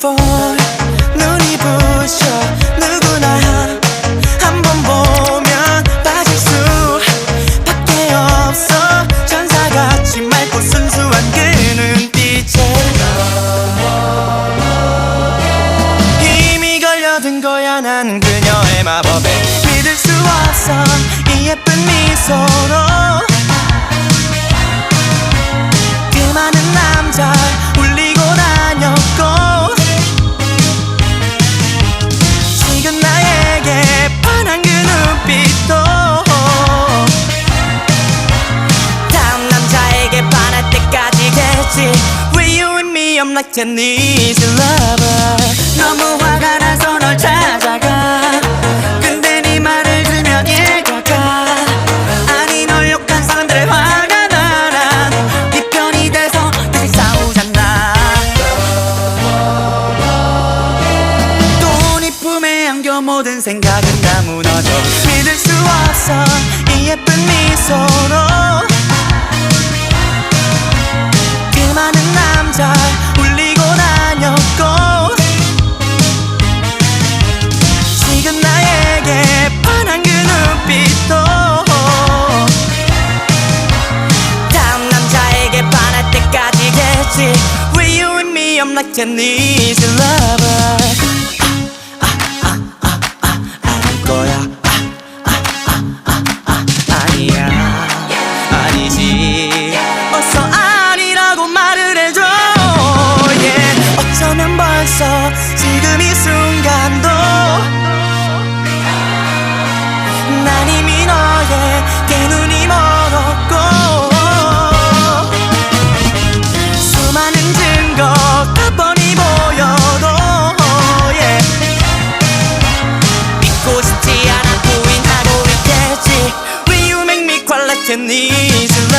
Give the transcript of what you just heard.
beautiful 눈이 부셔. 누구나 한 번 보면 빠질 수 밖에 없어. 천사같이 맑고 순수한 그 눈빛에 힘이 걸려든 거야. 나는 그녀의 마법에 믿을 수 없어. 이 예쁜 미소로 like an easy lover? 너무 화가 나서 널 찾아가. 근데 네 말을 들으면 얘가 가. 아니 널 욕한 사람들의 화가 나네 편이 돼서 다시 싸우잖아. 또 네 품에 안겨 모든 생각은 다 무너져 an easy lover 믿고